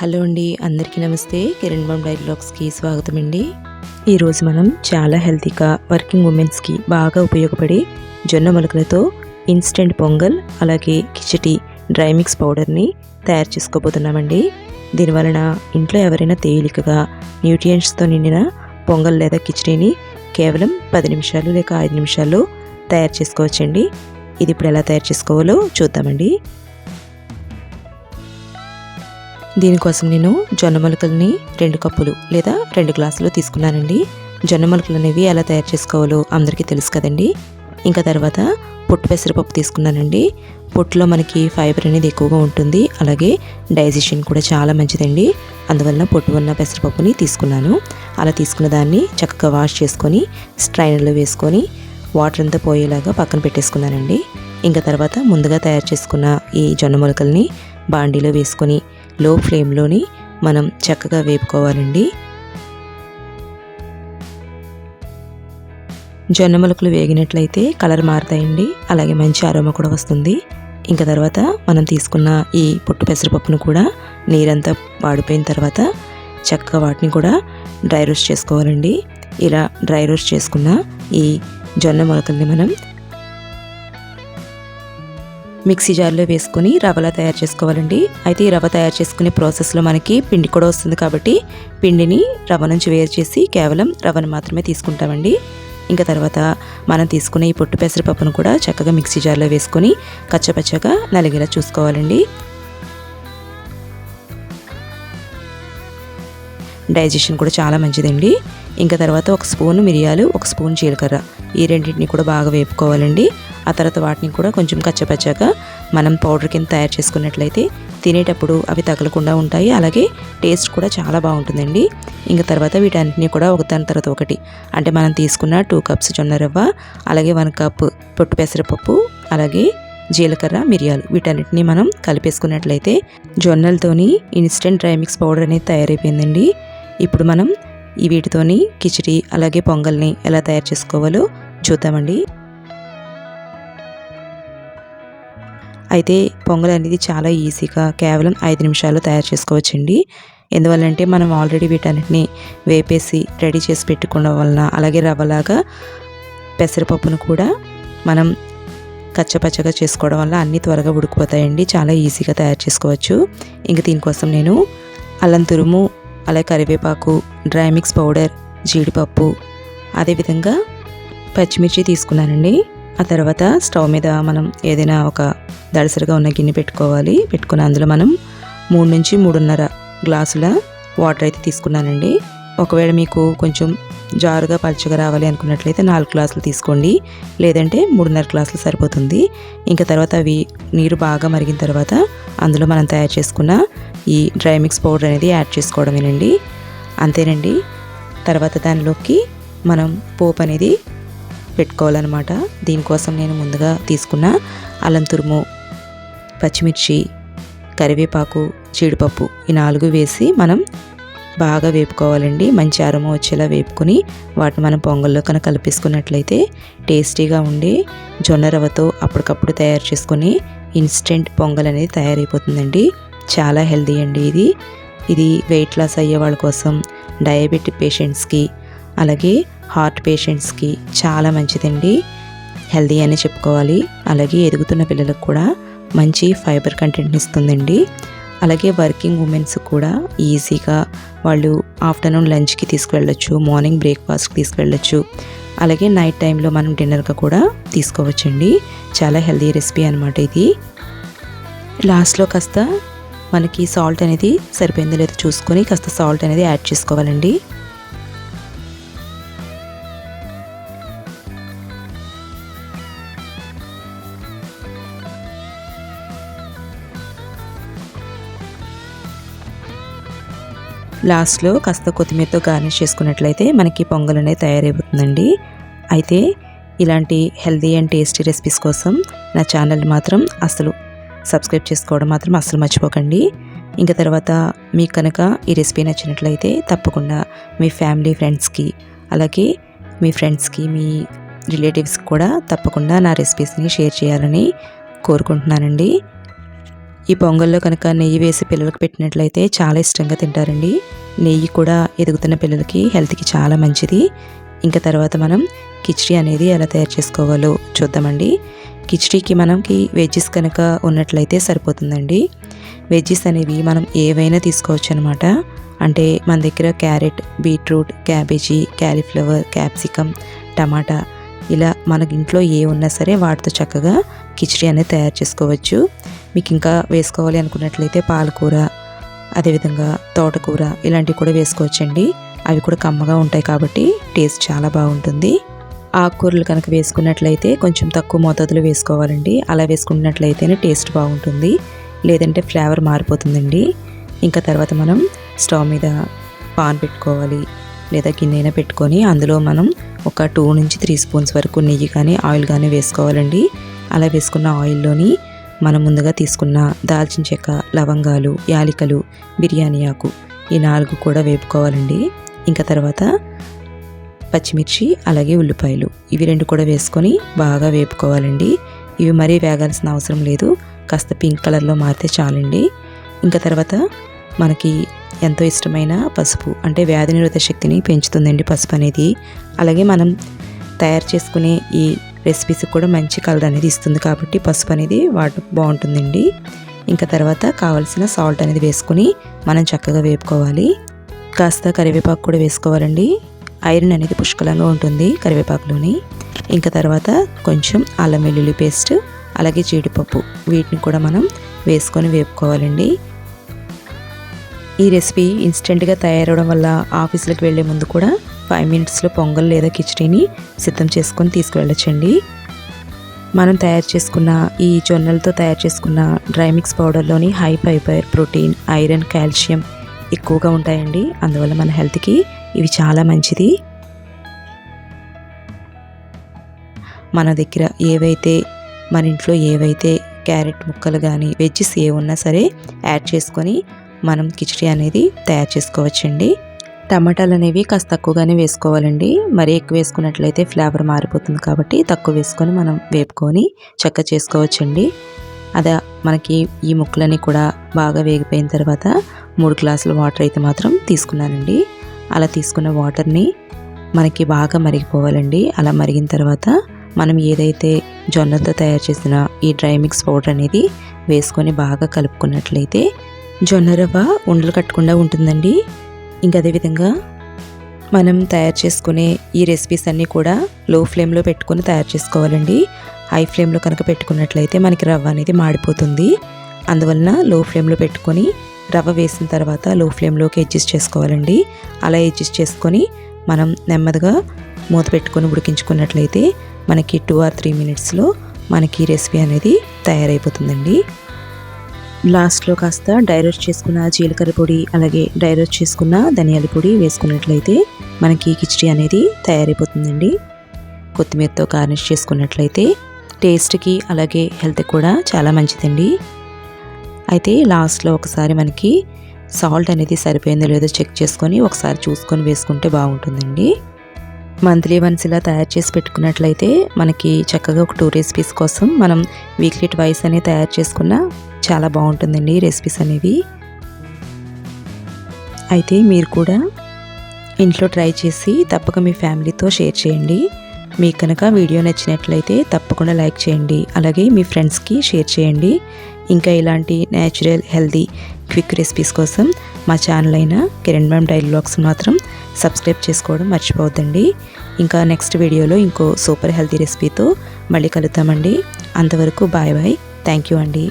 Hello అండి అందరికీ నమస్తే. కిరణ్ బామ్ డైలాగ్స్కి స్వాగతం అండి ఈరోజు మనం చాలా హెల్తీగా వర్కింగ్ ఉమెన్స్కి బాగా ఉపయోగపడే జొన్న మొలకలతో ఇన్స్టెంట్ పొంగల్ అలాగే కిచటి డ్రై మిక్స్ పౌడర్ని తయారు చేసుకోబోతున్నామండి. దీనివలన ఇంట్లో ఎవరైనా తేలికగా న్యూట్రియంట్స్తో నిండిన పొంగల్ లేదా కిచడీని కేవలం పది నిమిషాలు లేక ఐదు నిమిషాల్లో తయారు చేసుకోవచ్చండి. ఇది ఇప్పుడు ఎలా తయారు చేసుకోవాలో చూద్దామండి. దీనికోసం నేను జొన్న మొలకల్ని రెండు కప్పులు లేదా రెండు గ్లాసులు తీసుకున్నానండి. జొన్న మొలకలు అనేవి ఎలా తయారు చేసుకోవాలో అందరికీ తెలుసు కదండి. ఇంకా తర్వాత పొట్టు పెసరపప్పు తీసుకున్నానండి. పొట్టులో మనకి ఫైబర్ అనేది ఎక్కువగా ఉంటుంది. అలాగే డైజెషన్ కూడా చాలా మంచిదండి. అందువలన పొట్టు ఉన్న పెసరపప్పుని తీసుకున్నాను. అలా తీసుకున్న దాన్ని చక్కగా వాష్ చేసుకొని స్ట్రైనర్లో వేసుకొని వాటర్ అంతా పోయేలాగా పక్కన పెట్టేసుకున్నానండి. ఇంకా తర్వాత ముందుగా తయారు చేసుకున్న ఈ జొన్న మొలకల్ని బాండీలో వేసుకొని లో ఫ్లేమ్లోని మనం చక్కగా వేపుకోవాలండి. జొన్న మొలకలు వేగినట్లయితే కలర్ మారుతాయండి. అలాగే మంచి అరోమా కూడా వస్తుంది. ఇంకా తర్వాత మనం తీసుకున్న ఈ పొట్టు పెసరపప్పును కూడా నీరంతా వాడిపోయిన తర్వాత చక్కగా వాటిని కూడా డ్రై రోస్ట్ చేసుకోవాలండి. ఇలా డ్రై రోస్ట్ చేసుకున్న ఈ జొన్న మొలకల్ని మనం మిక్సీ జార్లో వేసుకుని రవ్వలా తయారు చేసుకోవాలండి. అయితే ఈ రవ్వ తయారు చేసుకునే ప్రాసెస్లో మనకి పిండి కూడా వస్తుంది కాబట్టి పిండిని రవ్వ నుంచి వేరు చేసి కేవలం రవ్వను మాత్రమే తీసుకుంటామండి. ఇంకా తర్వాత మనం తీసుకునే ఈ పొట్టు పెసరపప్పును కూడా చక్కగా మిక్సీ జార్లో వేసుకొని కచ్చపచ్చగా నలిగేలా చూసుకోవాలండి. డైజెషన్ కూడా చాలా మంచిదండి. ఇంకా తర్వాత ఒక స్పూన్ మిరియాలు ఒక స్పూన్ జీలకర్ర. ఈ రెండింటిని కూడా బాగా వేపుకోవాలండి. ఆ తర్వాత వాటిని కూడా కొంచెం కచ్చపచ్చాక మనం పౌడర్ కింద తయారు చేసుకున్నట్లయితే తినేటప్పుడు అవి తగలకుండా ఉంటాయి. అలాగే టేస్ట్ కూడా చాలా బాగుంటుందండి. ఇంకా తర్వాత వీటన్నిటిని కూడా ఒకదాని తర్వాత ఒకటి. అంటే మనం తీసుకున్న టూ కప్స్ జొన్న రవ్వ అలాగే వన్ కప్ పొట్టు పెసరపప్పు అలాగే జీలకర్ర మిరియాలు. వీటన్నిటిని మనం కలిపేసుకున్నట్లయితే జొన్నలతోని ఇన్స్టెంట్ డ్రై మిక్స్ పౌడర్ అనేది తయారైపోయిందండి. ఇప్పుడు మనం ఈ వీటితోని కిచిడి అలాగే పొంగల్ని ఎలా తయారు చేసుకోవాలో చూద్దామండి. అయితే పొంగల్ అనేది చాలా ఈజీగా కేవలం ఐదు నిమిషాల్లో తయారు చేసుకోవచ్చండి. ఎందువల్లంటే మనం ఆల్రెడీ వీటన్నిటిని వేపేసి రెడీ చేసి పెట్టుకోవడం వలన అలాగే రవ్వలాగా పెసరపప్పును కూడా మనం కచ్చపచ్చగా చేసుకోవడం వల్ల అన్నీ త్వరగా ఉడికిపోతాయండి. చాలా ఈజీగా తయారు చేసుకోవచ్చు. ఇంక దీనికోసం నేను అల్లం తురుము అలాగే కరివేపాకు డ్రై మిక్స్ పౌడర్ జీడిపప్పు అదేవిధంగా పచ్చిమిర్చి తీసుకున్నానండి. ఆ తర్వాత స్టవ్ మీద మనం ఏదైనా ఒక దడిసరిగా ఉన్న గిన్నె పెట్టుకోవాలి. పెట్టుకుని అందులో మనం మూడు నుంచి మూడున్నర గ్లాసుల వాటర్ అయితే తీసుకున్నానండి. ఒకవేళ మీకు కొంచెం జారుగా పలుచగా రావాలి అనుకున్నట్లయితే నాలుగు గ్లాసులు తీసుకోండి. లేదంటే మూడున్నర గ్లాసులు సరిపోతుంది. ఇంకా తర్వాత అవి నీరు బాగా మరిగిన తర్వాత అందులో మనం తయారు చేసుకున్న ఈ డ్రై మిక్స్ పౌడర్ అనేది యాడ్ చేసుకోవడమేనండి. అంతేనండి. తర్వాత దానిలోకి మనం పోపు అనేది పెట్టుకోవాలన్నమాట. దీనికోసం నేను ముందుగా తీసుకున్న అల్లం తురుము పచ్చిమిర్చి కరివేపాకు జీడిపప్పు ఈ నాలుగు వేసి మనం బాగా వేపుకోవాలండి. మంచి అరము వచ్చేలా వేపుకొని వాటిని మనం పొంగల్లో కనుక కలిపేసుకున్నట్లయితే టేస్టీగా ఉండి జొన్న రవ్వతో అప్పటికప్పుడు తయారు చేసుకొని ఇన్స్టెంట్ పొంగల్ అనేది తయారైపోతుందండి. చాలా హెల్దీ అండి ఇది. ఇది వెయిట్ లాస్ అయ్యే వాళ్ళ కోసం డయాబెటిక్ పేషెంట్స్కి అలాగే హార్ట్ పేషెంట్స్కి చాలా మంచిదండి. హెల్దీ అని చెప్పుకోవాలి. అలాగే ఎదుగుతున్న పిల్లలకు కూడా మంచి ఫైబర్ కంటెంట్ని ఇస్తుందండి. అలాగే వర్కింగ్ ఉమెన్స్ కూడా ఈజీగా వాళ్ళు ఆఫ్టర్నూన్ లంచ్కి తీసుకువెళ్ళొచ్చు మార్నింగ్ బ్రేక్ఫాస్ట్కి తీసుకువెళ్ళొచ్చు. అలాగే నైట్ టైంలో మనం డిన్నర్గా కూడా తీసుకోవచ్చండి. చాలా హెల్దీ రెసిపీ అనమాట ఇది. లాస్ట్లో కాస్త మనకి సాల్ట్ అనేది సరిపోయిందో లేదో చూసుకొని కాస్త సాల్ట్ అనేది యాడ్ చేసుకోవాలండి. లాస్ట్లో కాస్త కొత్తిమీరతో గార్నిష్ చేసుకున్నట్లయితే మనకి పొంగల్ అనేది తయారైపోతుందండి. అయితే ఇలాంటి హెల్దీ అండ్ టేస్టీ రెసిపీస్ కోసం నా ఛానల్ మాత్రం అసలు సబ్స్క్రైబ్ చేసుకోవడం మాత్రం అసలు మర్చిపోకండి. ఇంకా తర్వాత మీకు కనుక ఈ రెసిపీ నచ్చినట్లయితే తప్పకుండా మీ ఫ్యామిలీ ఫ్రెండ్స్కి అలాగే మీ ఫ్రెండ్స్కి మీ రిలేటివ్స్కి కూడా తప్పకుండా నా రెసిపీస్ని షేర్ చేయాలని కోరుకుంటున్నానండి. ఈ పొంగల్లో కనుక నెయ్యి వేసి పిల్లలకు పెట్టినట్లయితే చాలా ఇష్టంగా తింటారండి. నెయ్యి కూడా ఎదుగుతున్న పిల్లలకి హెల్త్కి చాలా మంచిది. ఇంకా తర్వాత మనం కిచడీ అనేది ఎలా తయారు చేసుకోవాలో చూద్దామండి. కిచడీకి మనకి వెజ్జెస్ కనుక ఉన్నట్లయితే సరిపోతుందండి. వెజ్జెస్ అనేవి మనం ఏవైనా తీసుకోవచ్చు అనమాట అంటే మన దగ్గర carrot beetroot cabbage cauliflower capsicum tomato ఇలా మనకి ఇంట్లో ఏ ఉన్నా సరే వాటితో చక్కగా కిచడీ అనేది తయారు చేసుకోవచ్చు. మీకు ఇంకా వేసుకోవాలి అనుకున్నట్లయితే పాలకూర అదేవిధంగా తోటకూర ఇలాంటివి కూడా వేసుకోవచ్చండి. అవి కూడా కమ్మగా ఉంటాయి కాబట్టి టేస్ట్ చాలా బాగుంటుంది. ఆకుకూరలు కనుక వేసుకున్నట్లయితే కొంచెం తక్కువ మోతాదులో వేసుకోవాలండి. అలా వేసుకున్నట్లయితేనే టేస్ట్ బాగుంటుంది. లేదంటే ఫ్లేవర్ మారిపోతుందండి. ఇంకా తర్వాత మనం స్టవ్ మీద పాన్ పెట్టుకోవాలి. లేదా గిన్నె పెట్టుకొని అందులో మనం ఒక టూ నుంచి త్రీ స్పూన్స్ వరకు నెయ్యి కానీ ఆయిల్ కానీ వేసుకోవాలండి. అలా వేసుకున్న ఆయిల్లోని మనం ముందుగా తీసుకున్న దాల్చిన చెక్క లవంగాలు యాలికలు బిర్యానీ ఆకు ఈ నాలుగు కూడా వేపుకోవాలండి. ఇంకా తర్వాత పచ్చిమిర్చి అలాగే ఉల్లిపాయలు. ఇవి రెండు కూడా వేసుకొని బాగా వేపుకోవాలండి. ఇవి మరీ వేగాల్సిన అవసరం లేదు. కాస్త పింక్ కలర్లో మారితే చాలండి. ఇంకా తర్వాత మనకి ఎంతో ఇష్టమైన పసుపు అంటే వ్యాధి నిరోధక శక్తిని పెంచుతుందండి పసుపు అనేది. అలాగే మనం తయారు చేసుకునే ఈ రెసిపీస్ కూడా మంచి కలర్ అనేది ఇస్తుంది కాబట్టి పసుపు అనేది వాట బాగుంటుందండి. ఇంకా తర్వాత కావాల్సిన సాల్ట్ అనేది వేసుకుని మనం చక్కగా వేపుకోవాలి. కాస్త కరివేపాకు కూడా వేసుకోవాలండి. ఐరన్ అనేది పుష్కలంగా ఉంటుంది కరివేపాకులోని. ఇంకా తర్వాత కొంచెం అల్లం వెల్లుల్లి పేస్ట్ అలాగే జీడిపప్పు వీటిని కూడా మనం వేసుకొని వేపుకోవాలండి. ఈ రెసిపీ ఇన్స్టెంట్గా తయారవడం వల్ల ఆఫీసులకు వెళ్ళే ముందు కూడా ఫైవ్ మినిట్స్లో పొంగల్ లేదా కిచడీని సిద్ధం చేసుకొని తీసుకువెళ్ళచ్చండి. మనం తయారు చేసుకున్న ఈ జొన్నలతో తయారు చేసుకున్న dry mix పౌడర్లోని high fibre protein iron calcium ఎక్కువగా ఉంటాయండి. అందువల్ల మన హెల్త్కి ఇవి చాలా మంచిది. మన దగ్గర ఏవైతే మన ఇంట్లో ఏవైతే క్యారెట్ ముక్కలు కానీ వెజ్జెస్ ఏ ఉన్నా సరే యాడ్ చేసుకొని మనం కిచడీ అనేది తయారు చేసుకోవచ్చండి. టమాటాలు అనేవి కాస్త తక్కువగానే వేసుకోవాలండి. మరీ ఎక్కువ వేసుకున్నట్లయితే ఫ్లేవర్ మారిపోతుంది కాబట్టి తక్కువ వేసుకొని మనం వేపుకొని చెక్క చేసుకోవచ్చండి. అదే మనకి ఈ ముక్కలన్నీ కూడా బాగా వేగిపోయిన తర్వాత మూడు గ్లాసుల వాటర్ అయితే మాత్రం తీసుకున్నానండి. అలా తీసుకున్న వాటర్ని మనకి బాగా మరిగిపోవాలండి. అలా మరిగిన తర్వాత మనం ఏదైతే జొన్నతో తయారు చేసిన ఈ డ్రై మిక్స్ పౌడర్ అనేది వేసుకొని బాగా కలుపుకున్నట్లయితే జొన్న రవ్వ ఉండలు కట్టకుండా ఉంటుందండి. ఇంకా అదేవిధంగా మనం తయారు చేసుకునే ఈ రెసిపీస్ అన్నీ కూడా లో ఫ్లేమ్లో పెట్టుకొని తయారు చేసుకోవాలండి. హై ఫ్లేమ్లో కనుక పెట్టుకున్నట్లయితే మనకి రవ్వ అనేది మాడిపోతుంది. అందువలన లో ఫ్లేమ్లో పెట్టుకొని రవ్వ వేసిన తర్వాత లో ఫ్లేమ్లోకి అడ్జస్ట్ చేసుకోవాలండి. అలా అడ్జస్ట్ చేసుకొని మనం నెమ్మదిగా మూత పెట్టుకొని ఉడికించుకున్నట్లయితే మనకి టూ ఆర్ త్రీ మినిట్స్లో మనకి రెసిపీ అనేది తయారైపోతుందండి. లాస్ట్లో కాస్త డైరెక్ట్ చేసుకున్న జీలకర్ర పొడి అలాగే డైరోస్ట్ చేసుకున్న ధనియాల పొడి వేసుకున్నట్లయితే మనకి కిచడీ అనేది తయారైపోతుందండి. కొత్తిమీరతో గార్నిష్ చేసుకున్నట్లయితే టేస్ట్కి అలాగే హెల్త్ కూడా చాలా మంచిదండి. అయితే లాస్ట్లో ఒకసారి మనకి సాల్ట్ అనేది సరిపోయిందో లేదో చెక్ చేసుకొని ఒకసారి చూసుకొని వేసుకుంటే బాగుంటుందండి. మంత్లీ వన్స్ ఇలా తయారు చేసి పెట్టుకున్నట్లయితే మనకి చక్కగా ఒక టూ రెసిపీస్ కోసం మనం వీక్లీ ట్వైస్ అనేది తయారు చేసుకున్న చాలా బాగుంటుందండి రెసిపీస్ అనేవి. అయితే మీరు కూడా ఇంట్లో ట్రై చేసి తప్పక మీ ఫ్యామిలీతో షేర్ చేయండి. మీకు కనుక వీడియో నచ్చినట్లయితే తప్పకుండా లైక్ చేయండి. అలాగే మీ ఫ్రెండ్స్కి షేర్ చేయండి. ఇంకా ఇలాంటి న్యాచురల్ హెల్దీ క్విక్ రెసిపీస్ కోసం మా ఛానల్ అయిన కిరణ్ మ్యామ్ డైలీ మాత్రం సబ్స్క్రైబ్ చేసుకోవడం మర్చిపోవద్దండి. ఇంకా నెక్స్ట్ వీడియోలో ఇంకో సూపర్ హెల్తీ రెసిపీతో మళ్ళీ కలుద్దామండి. అంతవరకు బాయ్ బాయ్ థ్యాంక్ యూ అండి.